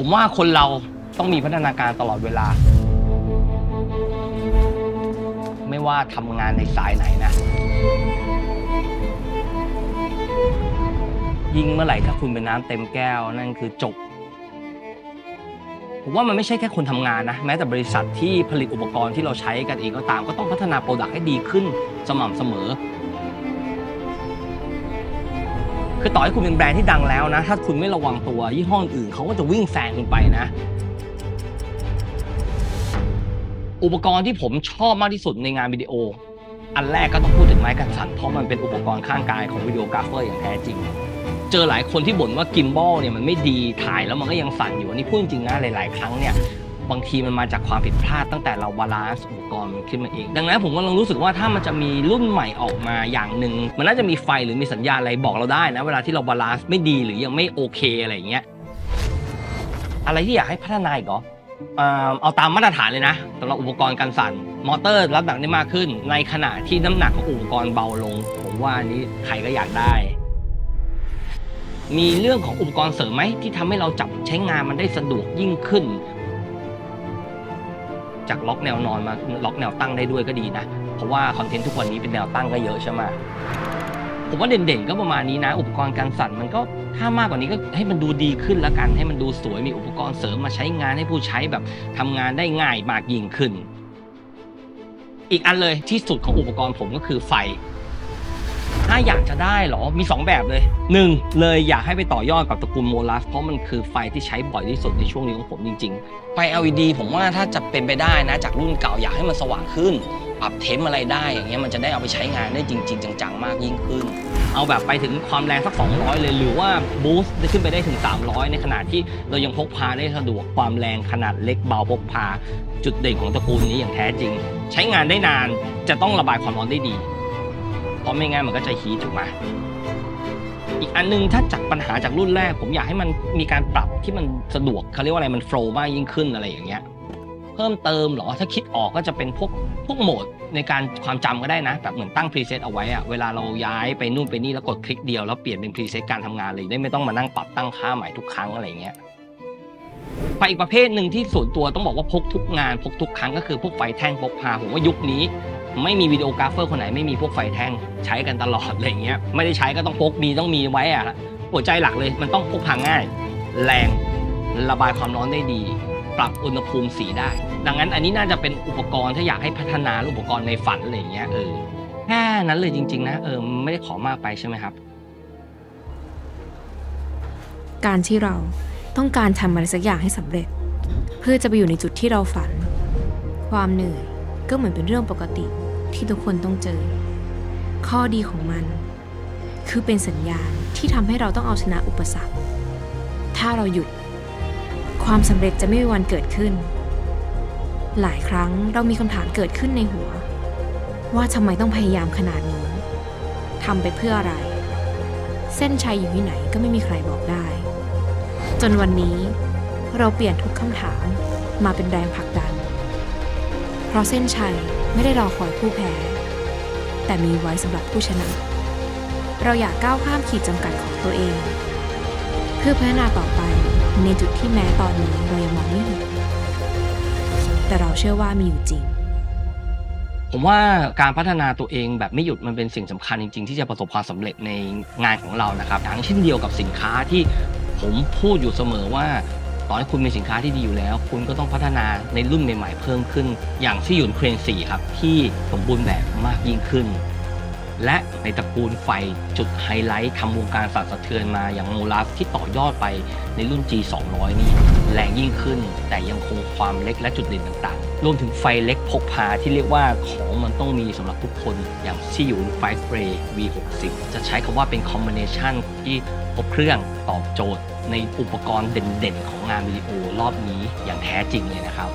ผมว่าคนเราต้องมีพัฒนาการตลอดเวลา ไม่ว่าทำงานในสายไหนนะ ยิ่งเมื่อไหร่ถ้าคุณเป็นน้ำเต็มแก้วนั่นคือจบ ผมว่ามันไม่ใช่แค่คนทำงานนะ แม้แต่บริษัทที่ผลิตอุปกรณ์ที่เราใช้กันเองก็ตาม ก็ต้องพัฒนาโปรดักต์ให้ดีขึ้นสม่ำเสมอ คือต่อให้คุณเป็นแบรนด์ที่ดังแล้วนะ ถ้าคุณไม่ระวังตัวยี่ห้ออื่นเขาก็จะวิ่งแซงคุณไปนะ อุปกรณ์ที่ผมชอบมากที่สุดในงานวิดีโอ อันแรกก็ต้องพูดถึงไม้กันสั่นเพราะมันเป็นอุปกรณ์ข้างกายของวิดีโอกราฟเฟอร์อย่างแท้จริง เจอหลายคนที่บ่นว่ากิมบอลเนี่ยมันไม่ดีถ่ายแล้วมันก็ยังสั่นอยู่อันนี้พูดจริงนะหลาย ๆ ครั้งเนี่ย บางทีมันมาจากความผิดพลาดตั้งแต่เราบาลานซ์อุปกรณ์มันขึ้นมาเอง ดังนั้นผมกำลังรู้สึกว่าถ้ามันจะมีรุ่นใหม่ออกมาอย่างหนึ่งมันน่าจะมีไฟหรือมีสัญญาณอะไรบอกเราได้นะ เวลาที่เราบาลานซ์ไม่ดีหรือยังไม่โอเคอะไรอย่างเงี้ยอะไรที่อยากให้พัฒนาอีกเหรอเอ่อเอาตามมาตรฐานเลยนะสำหรับอุปกรณ์การสั่น มอเตอร์รับหนักได้มากขึ้น ในขณะที่น้ำหนักของอุปกรณ์เบาลง ผมว่าอันนี้ใครก็อยากได้ มีเรื่องของอุปกรณ์เสริมไหมที่ทำให้เราจับใช้งานมันได้สะดวกยิ่งขึ้น จากล็อกแนวนอนมาล็อกแนวตั้งได้ด้วยก็ดีนะ เพราะว่าคอนเทนต์ทุกวันนี้เป็นแนวตั้งก็เยอะใช่ไหมผมว่าเด่นๆก็ประมาณนี้นะ อุปกรณ์การสั่นมันก็ถ้ามากกว่านี้ก็ให้มันดูดีขึ้นแล้วกัน ให้มันดูสวยมีอุปกรณ์เสริมมาใช้งานให้ผู้ใช้แบบทำงานได้ง่ายมากยิ่งขึ้น อีกอันเลยที่สุดของอุปกรณ์ผมก็คือไฟ ถ้าอยากจะได้เหรอมี 2 แบบเลยหนึ่งเลยอยากให้ไปต่อยอดกับตระกูลโมลัส เพราะมันคือไฟที่ใช้บ่อยที่สุดในช่วงนี้ของผมจริงๆ ไฟ LED ผมว่าถ้าจะเป็นไปได้นะ จากรุ่นเก่าอยากให้มันสว่างขึ้น ปรับเทมอะไรได้อย่างเงี้ยมันจะได้เอาไปใช้งานได้จริง ๆ จังๆ มากยิ่งขึ้น เอาแบบไปถึงความแรงสัก 200 เลยหรือว่าบูสต์ได้ขึ้นไปได้ถึง 300 ในขณะที่เรายังพกพาได้สะดวกความแรงขนาดเล็กเบาพกพา จุดเด่นของตระกูลนี้อย่างแท้จริง ใช้งานได้นานจะต้องระบายความร้อนได้ดี ราะไม่งั้นมันก็จะฮีทถูกไหมอีกอันนึงถ้าจากปัญหาจากรุ่นแรก ผมอยากให้มันมีการปรับที่มันสะดวกเขาเรียกว่าอะไรมันโฟล์มากยิ่งขึ้นอะไรอย่างเงี้ยเพิ่มเติมหรอถ้าคิดออกก็จะเป็นพวกพวกโหมดในการความจำก็ได้นะ แบบเหมือนตั้งพรีเซตเอาไว้อะเวลาเราย้ายไปนู่นไปนี่แล้วกดคลิกเดียวแล้วเปลี่ยนเป็นพรีเซตการทำงานเลยได้ไม่ต้องมานั่งปรับตั้งค่าใหม่ทุกครั้งอะไรเงี้ยไฟอีกประเภทหนึ่งที่ส่วนตัวต้องบอกว่าพกทุกงานพกทุกครั้งก็คือพวกไฟแท่งพกพาผมว่ายุคนี้ ไม่มีวิดีโอกราฟเฟอร์คนไหนไม่มีพวกไฟแท่งใช้กันตลอดอะไรเงี้ยไม่ได้ใช้ก็ต้องพกมีต้องมีไว้อะหัวใจหลักเลยมันต้องพกพาง่าย แรงระบายความร้อนได้ดี ปรับอุณหภูมิสีได้ ดังนั้นอันนี้น่าจะเป็นอุปกรณ์ถ้าอยากให้พัฒนาอุปกรณ์ในฝันอะไรเงี้ยเออแค่นั้นเลยจริง ๆ นะเออไม่ได้ขอมากไปใช่ไหมครับ การที่เราต้องการทำอะไรสักอย่างให้สำเร็จ เพื่อจะไปอยู่ในจุดที่เราฝัน ความเหนื่อย ก็เหมือนเป็นเรื่องปกติที่ทุกคนต้องเจอ ข้อดีของมัน คือเป็นสัญญาณที่ทำให้เราต้องเอาชนะอุปสรรค ถ้าเราหยุด ความสำเร็จจะไม่มีวันเกิดขึ้น หลายครั้งเรามีคำถามเกิดขึ้นในหัว ว่าทำไมต้องพยายามขนาดนี้ทำไปเพื่ออะไร เส้นชัยอยู่ที่ไหนก็ไม่มีใครบอกได้ จนวันนี้เราเปลี่ยนทุกคำถามมาเป็นแรงผลักดัน ราะเส้นชัยไม่ได้รอคอยผู้แพ้ แต่มีไว้สำหรับผู้ชนะ เราอยากก้าวข้ามขีดจำกัดของตัวเอง เพื่อพัฒนาต่อไปในจุดที่แม้ตอนนี้เรายังมองไม่เห็นแต่เราเชื่อว่ามีอยู่จริง ผมว่าการพัฒนาตัวเองแบบไม่หยุดมันเป็นสิ่งสำคัญจริง ๆ ที่จะประสบความสำเร็จในงานของเรานะครับทั้งเช่นเดียวกับสินค้าที่ผมพูดอยู่เสมอว่า ต่อให้คุณมีสินค้าที่ดีอยู่แล้ว คุณก็ต้องพัฒนาในรุ่นใหม่ๆเพิ่มขึ้น อย่างที่หยุนเครน4ครับที่สมบูรณ์แบบมากยิ่งขึ้น และในตระกูลไฟจุดไฮไลท์ทำวงการสั่นสะเทือนมาอย่างโมลาฟที่ต่อยอดไปในรุ่น G 200นี่แรงยิ่งขึ้น แต่ยังคงความเล็กและจุดเด่นต่างๆ รวมถึงไฟเล็กพกพาที่เรียกว่าของมันต้องมีสำหรับทุกคน อย่างที่อยู่ไฟเฟร V60 จะใช้คำว่าเป็นคอมบิเนชันที่ครบเครื่องตอบโจทย์ ในอุปกรณ์เด่นๆ ของงานวิดีโอรอบนี้อย่างแท้จริงเลยนะครับ